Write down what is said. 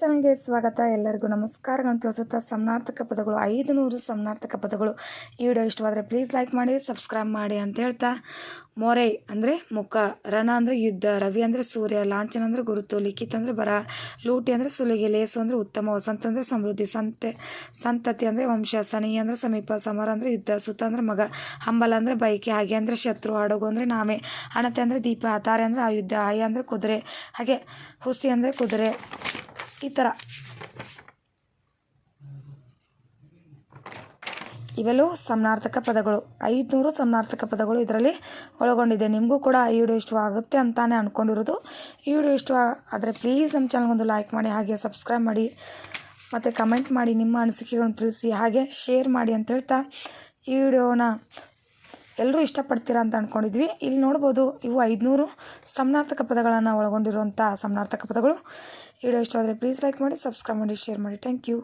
ಚಾನಲ್ಗೆ ಸ್ವಾಗತ. ಎಲ್ಲರಿಗೂ ನಮಸ್ಕಾರಗಳನ್ನು ತಿಳಿಸುತ್ತಾ ಸಮನಾರ್ಥಕ ಪದಗಳು ಐದು ನೂರು ಸಮನಾರ್ಥಕ ಪದಗಳು. ಈ ವಿಡಿಯೋ ಇಷ್ಟವಾದರೆ ಪ್ಲೀಸ್ ಲೈಕ್ ಮಾಡಿ ಸಬ್ಸ್ಕ್ರೈಬ್ ಮಾಡಿ ಅಂತ ಹೇಳ್ತಾ. ಮೊರೆ ಅಂದರೆ ಮುಖ, ರಣ ಅಂದರೆ ಯುದ್ಧ, ರವಿ ಅಂದರೆ ಸೂರ್ಯ, ಲಾಂಛನ ಅಂದರೆ ಗುರುತು, ಲಿಖಿತ ಅಂದರೆ ಬರ, ಲೂಟಿ ಅಂದರೆ ಸುಲಿಗೆ, ಲೇಸು ಅಂದರೆ ಉತ್ತಮ, ವಸಂತ ಅಂದರೆ ಸಮೃದ್ಧಿ, ಸಂತೆ, ಸಂತತಿ ಅಂದರೆ ವಂಶ, ಸನಿ ಅಂದರೆ ಸಮೀಪ, ಸಮರ ಅಂದರೆ ಯುದ್ಧ, ಸುತ ಅಂದರೆ ಮಗ, ಹಂಬಲ ಅಂದರೆ ಬೈಕೆ, ಹಾಗೆ ಅಂದರೆ ಶತ್ರು, ಹಡಗು ಅಂದರೆ ನಾಮೆ, ಹಣತೆ ಅಂದರೆ ದೀಪ ತಾರೆ ಅಂದರೆ ಆಯುಧ, ಆಯ ಅಂದರೆ ಕುದುರೆ, ಹಾಗೆ ಹುಸಿ ಅಂದರೆ ಕುದುರೆ ಈ ಥರ ಇವೆಲ್ಲೂ ಸಮನಾರ್ಥಕ ಪದಗಳು. ಐದುನೂರು ಸಮನಾರ್ಥಕ ಪದಗಳು ಇದರಲ್ಲಿ ಒಳಗೊಂಡಿದೆ. ನಿಮಗೂ ಕೂಡ ಈ ವಿಡಿಯೋ ಇಷ್ಟವಾಗುತ್ತೆ ಅಂತಾನೆ ಅಂದ್ಕೊಂಡಿರೋದು ಈ ವಿಡಿಯೋ ಇಷ್ಟ ಆದರೆ ಪ್ಲೀಸ್ ನಮ್ಮ ಚಾನಲ್ಗೊಂದು ಲೈಕ್ ಮಾಡಿ, ಹಾಗೆ ಸಬ್ಸ್ಕ್ರೈಬ್ ಮಾಡಿ. ಮತ್ತು ಕಮೆಂಟ್ ಮಾಡಿ ನಿಮ್ಮ ಅನಿಸಿಕೆಗಳನ್ನು ತಿಳಿಸಿ, ಹಾಗೆ ಶೇರ್ ಮಾಡಿ ಅಂತ ಹೇಳ್ತಾ ಈ ವಿಡಿಯೋನ ಎಲ್ಲರೂ ಇಷ್ಟಪಡ್ತೀರಾ ಅಂತ ಅಂದ್ಕೊಂಡಿದ್ವಿ ಇಲ್ಲಿ ನೋಡ್ಬೋದು ಇವು ಐದುನೂರು ಸಮನಾರ್ಥಕ ಪದಗಳನ್ನು ಒಳಗೊಂಡಿರುವಂಥ ಸಮನಾರ್ಥಕ ಪದಗಳು. ವಿಡಿಯೋ ಇಷ್ಟವಾದರೆ ಪ್ಲೀಸ್ ಲೈಕ್ ಮಾಡಿ ಸಬ್ಸ್ಕ್ರೈಬ್ ಮಾಡಿ ಶೇರ್ ಮಾಡಿ. Thank you